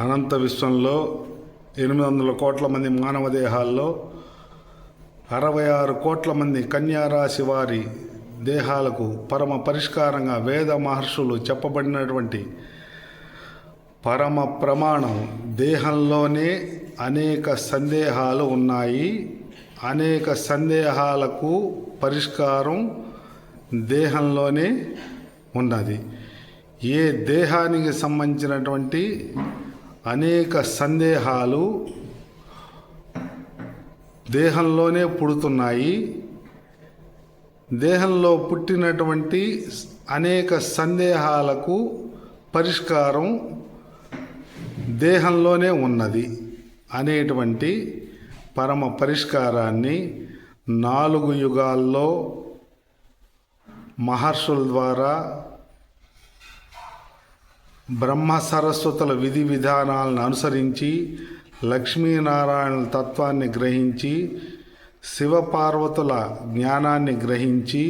అనంత విశ్వంలో ఎనిమిది వందల కోట్ల మంది మానవ దేహాల్లో అరవై ఆరు కోట్ల మంది కన్యారాశి వారి దేహాలకు పరమ పరిష్కారంగా వేద మహర్షులు చెప్పబడినటువంటి పరమ ప్రమాణం దేహంలోనే అనేక సందేహాలు ఉన్నాయి. అనేక సందేహాలకు పరిష్కారం దేహంలోనే ఉన్నది. ఏ దేహానికి సంబంధించినటువంటి అనేక సందేహాలు దేహంలోనే పుడుతున్నాయి. దేహంలో పుట్టినటువంటి అనేక సందేహాలకు పరిష్కారం దేహంలోనే ఉన్నది అనేటువంటి పరమ పరిష్కారాన్ని నాలుగు యుగాల్లో మహర్షుల ద్వారా బ్రహ్మ సరస్వతుల విధి విధానాలను అనుసరించి లక్ష్మీనారాయణ తత్వాన్ని గ్రహించి శివపార్వతుల జ్ఞానాన్ని గ్రహించి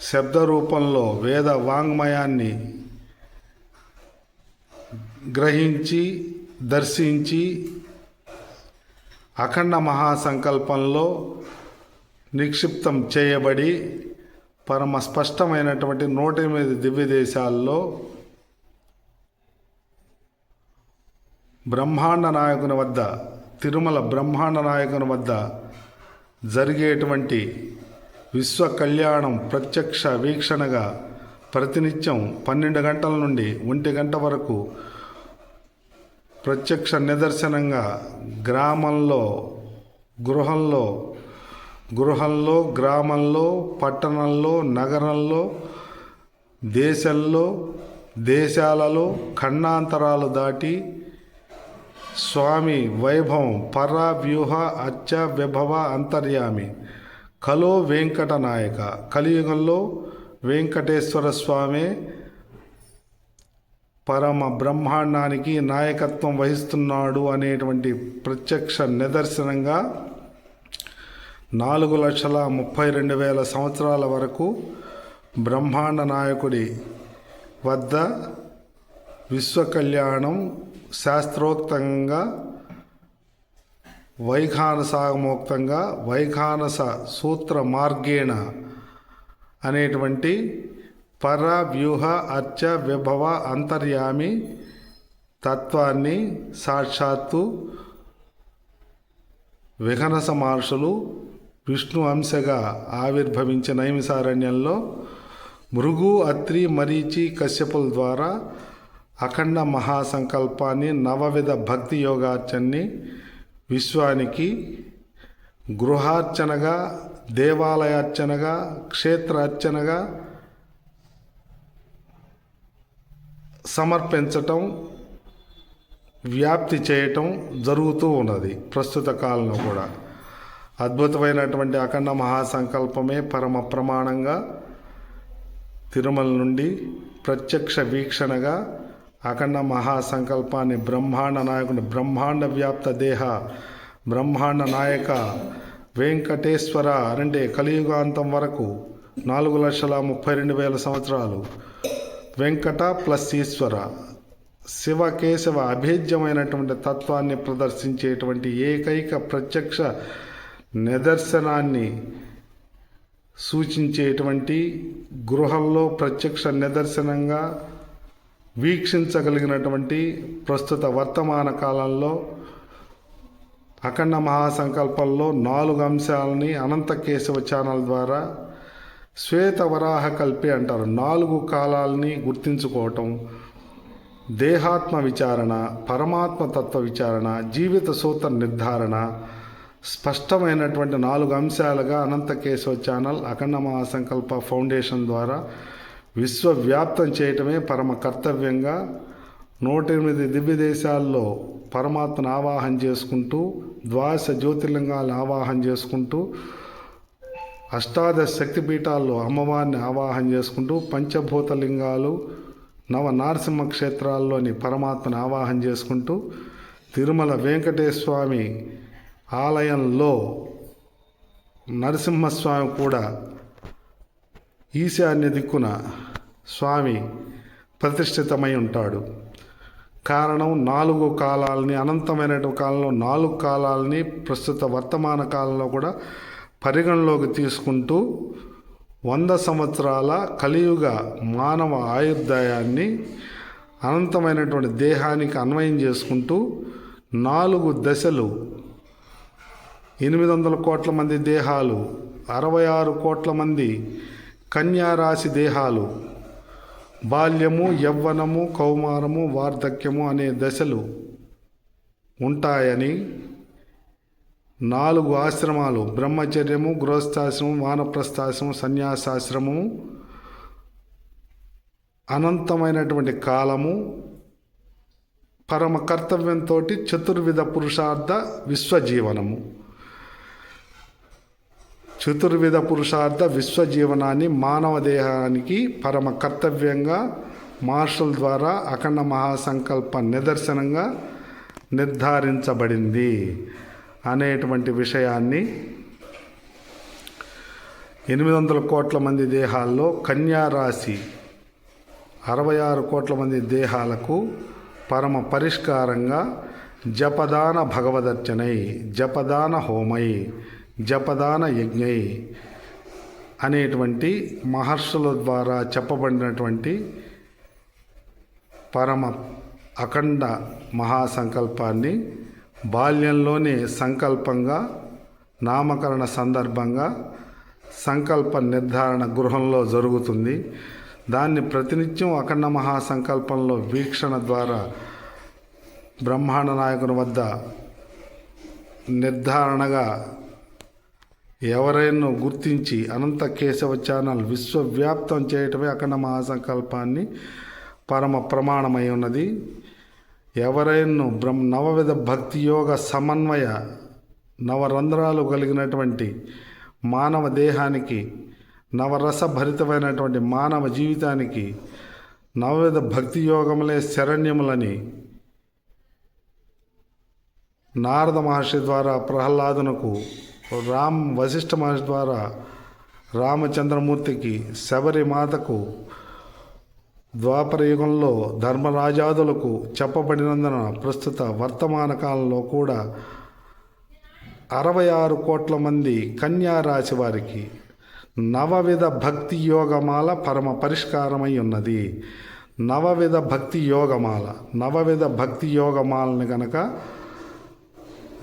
శబ్ద రూపంలో వేద వాంగ్మయాన్ని గ్రహించి దర్శించి అఖండ మహాసంకల్పంలో నిక్షిప్తం చేయబడి పరమ స్పష్టమైనటువంటి నూట ఎనిమిది దివ్య దేశాల్లో బ్రహ్మాండ నాయకుని వద్ద తిరుమల బ్రహ్మాండ నాయకుని వద్ద జరిగేటువంటి విశ్వ కళ్యాణం ప్రత్యక్ష వీక్షణగా ప్రతినిత్యం పన్నెండు గంటల నుండి ఒంటి గంట వరకు ప్రత్యక్ష నిదర్శనంగా గ్రామంలో గృహంలో గృహంలో గ్రామంలో పట్టణంలో నగరంలో దేశంలో దేశాలలో ఖండాంతరాలు దాటి స్వామి వైభవం పర వ్యూహ అచ్చ విభవ అంతర్యామి. కలో వెంకట నాయక. కలియుగంలో వెంకటేశ్వర స్వామి పరమ బ్రహ్మాండానికి నాయకత్వం వహిస్తున్నాడు అనేటువంటి ప్రత్యక్ష నిదర్శనంగా నాలుగు లక్షల ముప్పై రెండు వేల సంవత్సరాల వరకు బ్రహ్మాండ నాయకుడి వద్ద విశ్వకళ్యాణం శాస్త్రోక్తంగా వైఖానసాగమోక్తంగా వైఖానస సూత్ర మార్గేణ అనేటువంటి పర వ్యూహ అర్చ విభవ అంతర్యామి తత్వాన్ని సాక్షాత్తు విఘనస మహర్షులు విష్ణు అంశగా ఆవిర్భవించిన నైమిసారణ్యంలో మృగు అత్రి మరీచి కశ్యపుల ద్వారా అఖండ మహాసంకల్పాన్ని నవవిధ భక్తి యోగార్చన్ని విశ్వానికి గృహార్చనగా దేవాలయార్చనగా క్షేత్ర అర్చనగా సమర్పించటం వ్యాప్తి చేయటం జరుగుతూ ఉన్నది ప్రస్తుత కాలంలో కూడా. అద్భుతమైనటువంటి అఖండ మహాసంకల్పమే పరమ ప్రమాణంగా తిరుమల నుండి ప్రత్యక్ష వీక్షణగా అఖండ మహాసంకల్పాన్ని బ్రహ్మాండ నాయకుని బ్రహ్మాండ వ్యాప్త దేహ బ్రహ్మాండ నాయక వెంకటేశ్వర అంటే కలియుగాంతం వరకు నాలుగు లక్షల ముప్పై రెండు వేల సంవత్సరాలు. వెంకట ప్లస్ ఈశ్వర. శివ కేశవ అభేద్యమైనటువంటి తత్వాన్ని ప్రదర్శించేటువంటి ఏకైక ప్రత్యక్ష నిదర్శనాన్ని సూచించేటువంటి గృహంలో ప్రత్యక్ష నిదర్శనంగా వీక్షించగలిగినటువంటి ప్రస్తుత వర్తమాన కాలంలో అఖండ మహాసంకల్పంలో నాలుగు అంశాలని అనంత కేశవ ఛానల్ ద్వారా శ్వేత వరాహ కల్పి అంటారు. నాలుగు కాలాలని గుర్తించుకోవటం దేహాత్మ విచారణ పరమాత్మ తత్వ విచారణ జీవిత సూత్ర నిర్ధారణ స్పష్టమైనటువంటి నాలుగు అంశాలుగా అనంత కేశవ ఛానల్ అఖండ మహాసంకల్ప ఫౌండేషన్ ద్వారా విశ్వవ్యాప్తం చేయటమే పరమ కర్తవ్యంగా నూట ఎనిమిది దివ్య దేశాల్లో పరమాత్మను ఆవాహన చేసుకుంటూ ద్వాదశ జ్యోతిర్లింగాలను ఆవాహన చేసుకుంటూ అష్టాదశ శక్తిపీఠాల్లో అమ్మవారిని ఆవాహన చేసుకుంటూ పంచభూత లింగాలు నవ నారసింహ క్షేత్రాల్లోని పరమాత్మను ఆవాహన చేసుకుంటూ తిరుమల వెంకటేశ్వర ఆలయంలో నరసింహస్వామి కూడా ఈశాన్య దిక్కున స్వామి ప్రతిష్ఠితమై ఉంటాడు. కారణం నాలుగు కాలాలని అనంతమైన కాలంలో నాలుగు కాలాలని ప్రస్తుత వర్తమాన కాలంలో కూడా పరిగణలోకి తీసుకుంటూ వంద సంవత్సరాల కలియుగ మానవ ఆయుర్దాయాన్ని అనంతమైనటువంటి దేహానికి అన్వయం చేసుకుంటూ నాలుగు దశలు ఎనిమిది వందల కోట్ల మంది దేహాలు అరవై ఆరు కోట్ల మంది కన్యారాశి దేహాలు. బాల్యము యవ్వనము కౌమారము వార్ధక్యము అనే దశలు ఉంటాయని నాలుగు ఆశ్రమాలు బ్రహ్మచర్యము గృహస్థాశ్రమం వానప్రస్థాశ్రమం సన్యాసాశ్రమము అనంతమైనటువంటి కాలము పరమ కర్తవ్యంతో చతుర్విధ పురుషార్థ విశ్వజీవనము. చతుర్విధ పురుషార్థ విశ్వజీవనాన్ని మానవ దేహానికి పరమ కర్తవ్యంగా మార్షల్ ద్వారా అఖండ మహాసంకల్ప నిదర్శనంగా నిర్ధారించబడింది అనేటువంటి విషయాన్ని ఎనిమిది వందల కోట్ల మంది దేహాల్లో కన్యా రాశి అరవై ఆరు కోట్ల మంది దేహాలకు పరమ పరిష్కారంగా జపదాన భగవదర్చనై జపదాన హోమై జపదాన యజ్ఞై అనేటువంటి మహర్షుల ద్వారా చెప్పబడినటువంటి పరమ అఖండ మహాసంకల్పాన్ని బాల్యంలోనే సంకల్పంగా నామకరణ సందర్భంగా సంకల్ప నిర్ధారణ గృహంలో జరుగుతుంది. దాన్ని ప్రతినిత్యం అఖండ మహాసంకల్పంలో వీక్షణ ద్వారా బ్రహ్మాండ నాయకుని వద్ద నిర్ధారణగా ఎవరైనా గుర్తించి అనంత కేశవ ఛానల్ విశ్వవ్యాప్తం చేయటమే అఖండ మహాసంకల్పాన్ని పరమ ప్రమాణమై ఉన్నది. ఎవరైనా బ్రహ్మ నవవిధ భక్తి యోగ సమన్వయ నవరంధ్రాలు కలిగినటువంటి మానవ దేహానికి నవరసభరితమైనటువంటి మానవ జీవితానికి నవవిధ భక్తి యోగములే శరణ్యములని నారద మహర్షి ద్వారా ప్రహ్లాదునకు రామ్ వశిష్ఠ మహర్షి ద్వారా రామచంద్రమూర్తికి శబరి మాతకు ద్వాపర యుగంలో ధర్మరాజాదులకు చెప్పబడినందున ప్రస్తుత వర్తమాన కాలంలో కూడా అరవై ఆరు కోట్ల మంది కన్యా రాశి వారికి నవవిధ భక్తి యోగమాల పరమ పరిష్కారమై ఉన్నది. నవవిధ భక్తి యోగమాల నవవిధ భక్తి యోగమాలని కనుక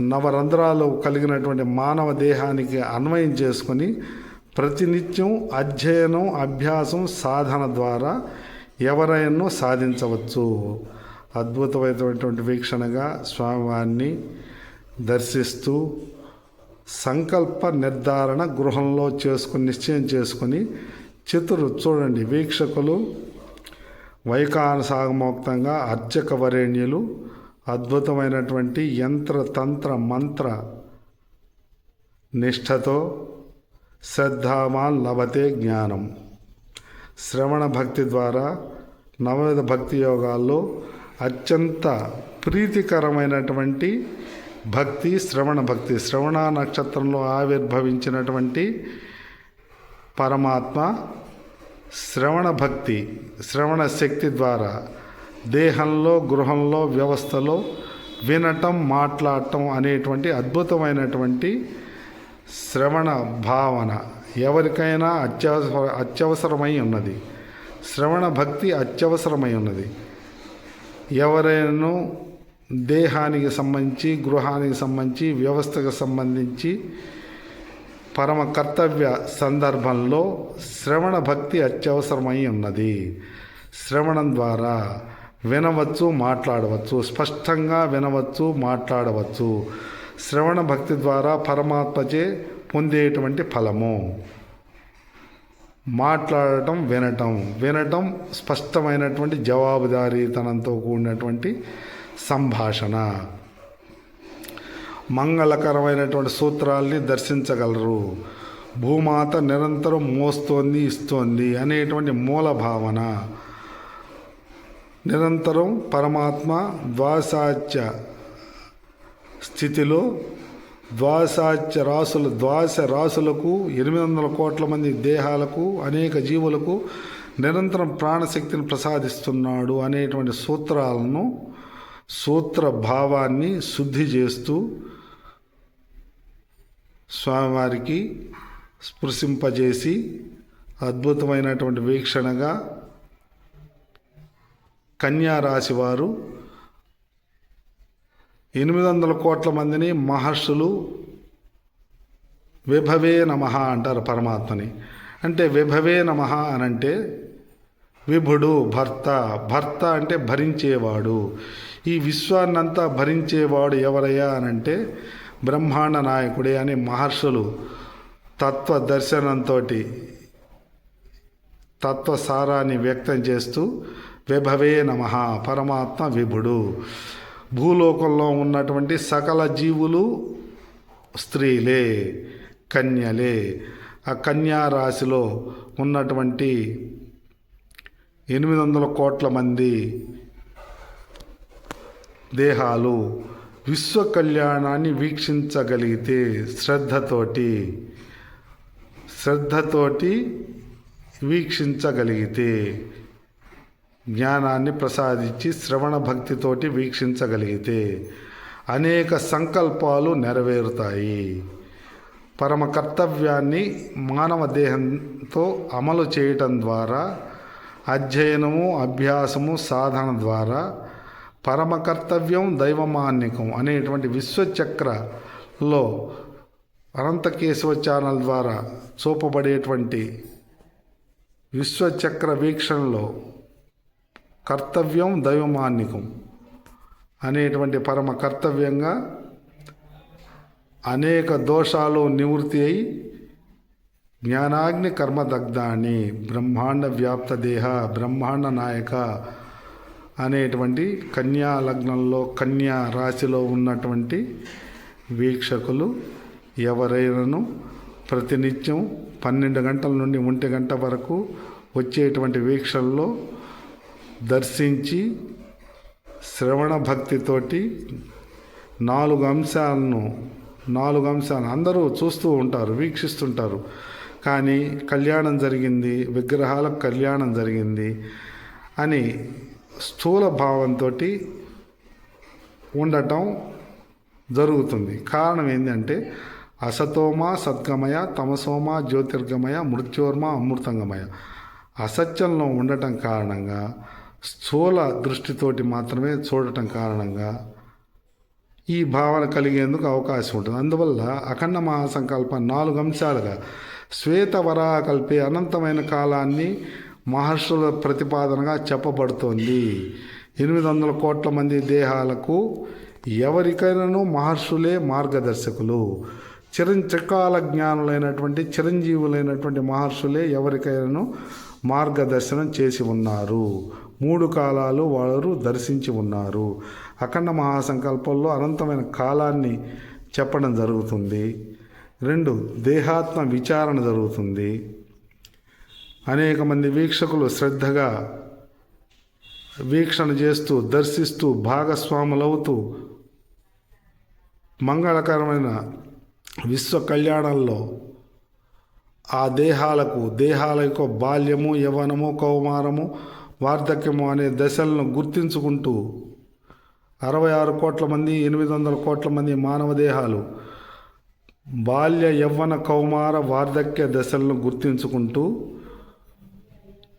నవరంధ్రాలు కలిగినటువంటి మానవ దేహానికి అన్వయం చేసుకొని ప్రతినిత్యం అధ్యయనం అభ్యాసం సాధన ద్వారా ఎవరైనా సాధించవచ్చు. అద్భుతమైనటువంటి వీక్షణగా స్వామివారిని దర్శిస్తూ సంకల్ప నిర్ధారణ గృహంలో చేసుకుని నిశ్చయం చేసుకుని చతురు చూడండి. వీక్షకులు వైకానసాగమోక్తంగా అర్చక వరేణ్యులు అద్భుతమైనటువంటి యంత్ర తంత్ర మంత్ర నిష్ఠతో శ్రద్ధామాన్ లభతే జ్ఞానం. శ్రవణ భక్తి ద్వారా నవవిధ భక్తి యోగాల్లో అత్యంత ప్రీతికరమైనటువంటి భక్తి శ్రవణ భక్తి శ్రవణ నక్షత్రంలో ఆవిర్భవించినటువంటి పరమాత్మ శ్రవణ భక్తి శ్రవణ శక్తి ద్వారా దేహంలో గృహంలో వ్యవస్థలో వినటం మాట్లాడటం అనేటువంటి అద్భుతమైనటువంటి శ్రవణ భావన ఎవరికైనా అత్యవసర అత్యవసరమై ఉన్నది. శ్రవణ భక్తి అత్యవసరమై ఉన్నది. ఎవరైనా దేహానికి సంబంధించి గృహానికి సంబంధించి వ్యవస్థకు సంబంధించి పరమ కర్తవ్య సందర్భంలో శ్రవణ భక్తి అత్యవసరమై ఉన్నది. శ్రవణం ద్వారా వినవచ్చు మాట్లాడవచ్చు స్పష్టంగా వినవచ్చు మాట్లాడవచ్చు. శ్రవణ భక్తి ద్వారా పరమాత్మచే పొందేటువంటి ఫలము. మాట్లాడటం వినటం. వినటం స్పష్టమైనటువంటి జవాబుదారీతనంతో కూడినటువంటి సంభాషణ. మంగళకరమైనటువంటి సూత్రాల్ని దర్శించగలరు. భూమాత నిరంతరం మోస్తోంది ఇస్తోంది అనేటువంటి మూల భావన నిరంతరం పరమాత్మ ద్వాసాచ్య స్థితిలో ద్వాసాచ్య రాసులు ద్వాస రాసులకు ఎనిమిది వందల కోట్ల మంది దేహాలకు అనేక జీవులకు నిరంతరం ప్రాణశక్తిని ప్రసాదిస్తున్నాడు అనేటువంటి సూత్రాలను సూత్ర భావాన్ని శుద్ధి చేస్తూ స్వామివారికి స్పృశింపజేసి అద్భుతమైనటువంటి వీక్షణగా కన్యా రాశి వారు ఎనిమిది వందల కోట్ల మందిని మహర్షులు విభవే నమ అంటారు పరమాత్మని. అంటే విభవే నమ అనంటే విభుడు భర్త భర్త అంటే భరించేవాడు. ఈ విశ్వాన్నంతా భరించేవాడు ఎవరయ్యా అనంటే బ్రహ్మాండ నాయకుడే అని మహర్షులు తత్వ దర్శనంతో తత్వసారాన్ని వ్యక్తం చేస్తూ విభవే నమ పరమాత్మ విభుడు. భూలోకంలో ఉన్నటువంటి సకల జీవులు స్త్రీలే కన్యలే. ఆ కన్యా రాశిలో ఉన్నటువంటి ఎనిమిది వందల కోట్ల మంది దేహాలు విశ్వ కళ్యాణాన్ని వీక్షించగలిగితే శ్రద్ధతోటి శ్రద్ధతోటి వీక్షించగలిగితే జ్ఞానాన్ని ప్రసాదించి శ్రవణ భక్తితోటి వీక్షించగలిగితే అనేక సంకల్పాలు నెరవేరుతాయి. పరమ కర్తవ్యాన్ని మానవ దేహంతో అమలు చేయటం ద్వారా అధ్యయనము అభ్యాసము సాధన ద్వారా పరమ కర్తవ్యం దైవమాన్యకం అనేటువంటి విశ్వచక్రలో అనంతకేశవ ఛానల్ ద్వారా చూపబడేటువంటి విశ్వచక్ర వీక్షణలో కర్తవ్యం దైవమాన్నికం అనేటువంటి పరమ కర్తవ్యంగా అనేక దోషాలు నివృత్తి అయి జ్ఞానాగ్ని కర్మదగ్ధాన్ని బ్రహ్మాండ వ్యాప్త దేహ బ్రహ్మాండ నాయక అనేటువంటి కన్యా లగ్నంలో కన్యా రాశిలో ఉన్నటువంటి వీక్షకులు ఎవరైనాను ప్రతినిత్యం పన్నెండు గంటల నుండి ఒంటి గంట వరకు వచ్చేటువంటి వీక్షల్లో దర్శించి శ్రవణ భక్తితోటి నాలుగు అంశాలను నాలుగు అంశాలు అందరూ చూస్తూ ఉంటారు వీక్షిస్తుంటారు. కానీ కళ్యాణం జరిగింది విగ్రహాలకు కళ్యాణం జరిగింది అని స్థూల భావంతో ఉండటం జరుగుతుంది. కారణం ఏంటంటే అసతోమ సద్గమయ తమసోమ జ్యోతిర్గమయ మృత్యోర్మ అమృతంగమయ. అసత్యంలో ఉండటం కారణంగా స్థూల దృష్టితోటి మాత్రమే చూడటం కారణంగా ఈ భావన కలిగేందుకు అవకాశం ఉంటుంది. అందువల్ల అఖండ మహాసంకల్పం నాలుగు అంశాలుగా శ్వేతవరాహ కలిపే అనంతమైన కాలాన్ని మహర్షుల ప్రతిపాదనగా చెప్పబడుతోంది. ఎనిమిది వందల కోట్ల మంది దేహాలకు ఎవరికైనాను మహర్షులే మార్గదర్శకులు. చిరంచకాల జ్ఞానులైనటువంటి చిరంజీవులైనటువంటి మహర్షులే ఎవరికైనాను మార్గదర్శనం చేసి ఉన్నారు. మూడు కాలాలు వారు దర్శించి ఉన్నారు. అఖండ మహాసంకల్పంలో అనంతమైన కాలాన్ని చెప్పడం జరుగుతుంది. రెండు దేహాత్మ విచారణ జరుగుతుంది. అనేక మంది వీక్షకులు శ్రద్ధగా వీక్షణ చేస్తూ దర్శిస్తూ భాగస్వాములవుతూ మంగళకరమైన విశ్వ కళ్యాణంలో ఆ దేహాలకు దేహాల యొక్క బాల్యము యవనము కౌమారము వార్ధక్యము అనే దశలను గుర్తించుకుంటూ అరవై ఆరు కోట్ల మంది ఎనిమిది వందల కోట్ల మంది మానవ దేహాలు బాల్య యవ్వన కౌమార వార్ధక్య దశలను గుర్తించుకుంటూ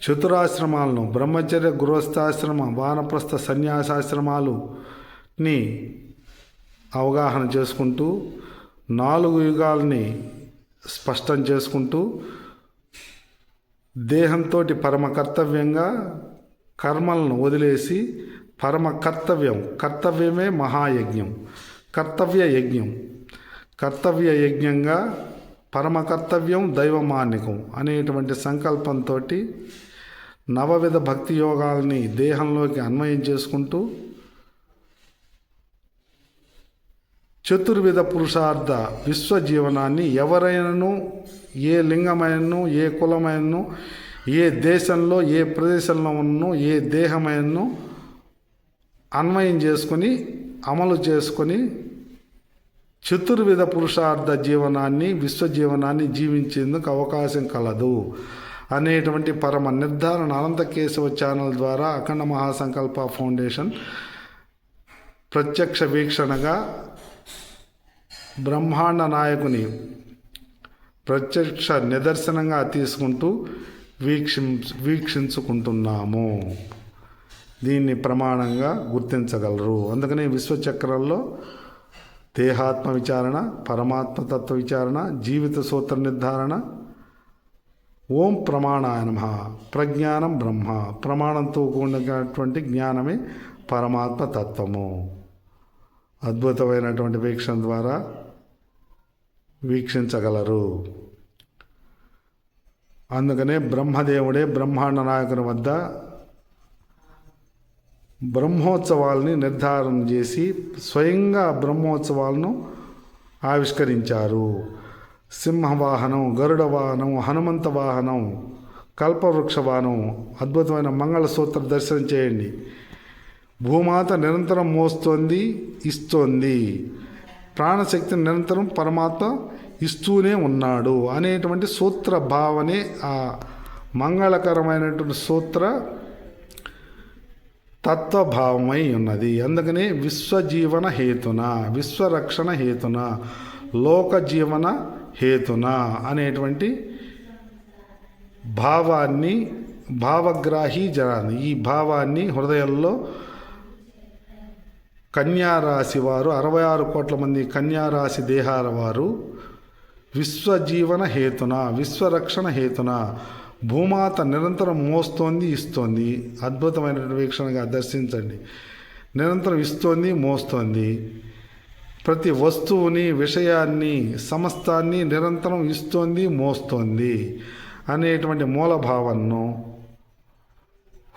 చతురాశ్రమాలను బ్రహ్మచర్య గృహస్థాశ్రమ వానప్రస్థ సన్యాసాశ్రమాలుని అవగాహన చేసుకుంటూ నాలుగు యుగాల్ని స్పష్టం చేసుకుంటూ దేహంతో పరమ కర్తవ్యంగా కర్మలను వదిలేసి పరమ కర్తవ్యం కర్తవ్యమే మహాయజ్ఞం కర్తవ్య యజ్ఞం. కర్తవ్య యజ్ఞంగా పరమ కర్తవ్యం దైవమాన్యకం అనేటువంటి సంకల్పంతో నవవిధ భక్తి యోగాల్ని దేహంలోకి అన్వయం చేసుకుంటూ చతుర్విధ పురుషార్థ విశ్వజీవనాన్ని ఎవరైనాను ఏ లింగమైనను ఏ కులమైనను ఏ దేశంలో ఏ ప్రదేశంలో ఉన్నో ఏ దేహమైనో అన్వయం చేసుకొని అమలు చేసుకొని చతుర్విధ పురుషార్థ జీవనాన్ని విశ్వజీవనాన్ని జీవించేందుకు అవకాశం కలదు. అనేటువంటి పరమ నిర్ధారణ అనంత కేశవ ఛానల్ ద్వారా అఖండ మహాసంకల్ప ఫౌండేషన్ ప్రత్యక్ష వీక్షణగా బ్రహ్మాండ నాయకుని ప్రత్యక్ష నిదర్శనంగా తీసుకుంటూ వీక్షి వీక్షించుకుంటున్నాము. దీన్ని ప్రమాణంగా గుర్తించగలరు. అందుకని విశ్వచక్రంలో దేహాత్మ విచారణ పరమాత్మ తత్వ విచారణ జీవిత సూత్ర నిర్ధారణ ఓం ప్రమాణాయనమ ప్రజ్ఞానం బ్రహ్మ ప్రమాణంతో కూడినటువంటి జ్ఞానమే పరమాత్మ తత్వము అద్భుతమైనటువంటి వీక్షణ ద్వారా వీక్షించగలరు. అందుకనే బ్రహ్మదేవుడే బ్రహ్మాండ నాయకుని వద్ద బ్రహ్మోత్సవాల్ని నిర్ధారణ చేసి స్వయంగా బ్రహ్మోత్సవాలను ఆవిష్కరించారు. సింహవాహనం గరుడ వాహనం హనుమంత వాహనం కల్పవృక్ష వాహనం అద్భుతమైన మంగళసూత్ర దర్శనం చేయండి. భూమాత నిరంతరం మోస్తోంది ఇస్తోంది. ప్రాణశక్తిని నిరంతరం పరమాత్మ ఇస్తూనే ఉన్నాడు అనేటువంటి సూత్ర భావనే ఆ మంగళకరమైనటువంటి సూత్ర తత్వభావమై ఉన్నది. అందుకనే విశ్వజీవన హేతున విశ్వరక్షణ హేతున లోకజీవన హేతున అనేటువంటి భావాన్ని భావగ్రాహి జనాన్ని ఈ భావాన్ని హృదయంలో కన్యారాశి వారు అరవై ఆరు కోట్ల మంది కన్యారాశి దేహాల వారు విశ్వజీవన హేతున విశ్వరక్షణ హేతున. భూమాత నిరంతరం మోస్తోంది ఇస్తోంది. అద్భుతమైనటువంటి వీక్షణగా దర్శించండి. నిరంతరం ఇస్తోంది మోస్తోంది. ప్రతి వస్తువుని విషయాన్ని సమస్తాన్ని నిరంతరం ఇస్తోంది మోస్తోంది అనేటువంటి మూలభావనను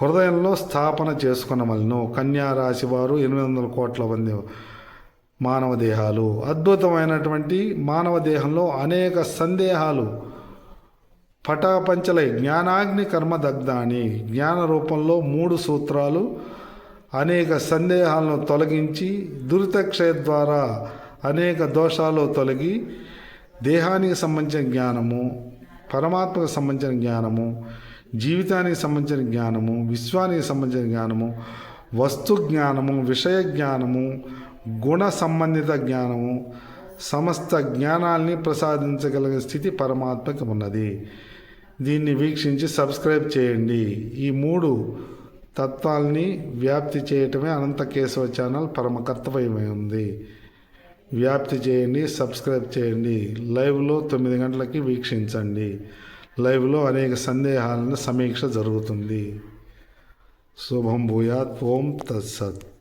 హృదయంలో స్థాపన చేసుకున్నమలను కన్యారాశి వారు ఎనిమిది వందల కోట్ల మంది మానవ దేహాలు అద్భుతమైనటువంటి మానవ దేహంలో అనేక సందేహాలు. పటాపంచలై జ్ఞానాగ్ని కర్మదగ్ధాని జ్ఞాన రూపంలో మూడు సూత్రాలు. అనేక సందేహాలను తొలగించి దురితక్షయ ద్వారా అనేక దోషాలు తొలగి దేహానికి సంబంధించిన జ్ఞానము పరమాత్మకు సంబంధించిన జ్ఞానము జీవితానికి సంబంధించిన జ్ఞానము విశ్వానికి సంబంధించిన జ్ఞానము వస్తు జ్ఞానము విషయ జ్ఞానము గుణ సంబంధిత జ్ఞానము సమస్త జ్ఞానాల్ని ప్రసాదించగలిగిన స్థితి పరమాత్మకి ఉన్నది. దీన్ని వీక్షించి సబ్స్క్రైబ్ చేయండి. ఈ మూడు తత్వాల్ని వ్యాప్తి చేయటమే అనంత కేశవ ఛానల్ పరమ కర్తవ్యమై ఉంది. వ్యాప్తి చేయండి సబ్స్క్రైబ్ చేయండి. లైవ్లో తొమ్మిది గంటలకి వీక్షించండి. లైవ్లో అనేక సందేహాలను సమీక్ష జరుగుతుంది. శుభం భూయాత్ ఓం తత్సత్.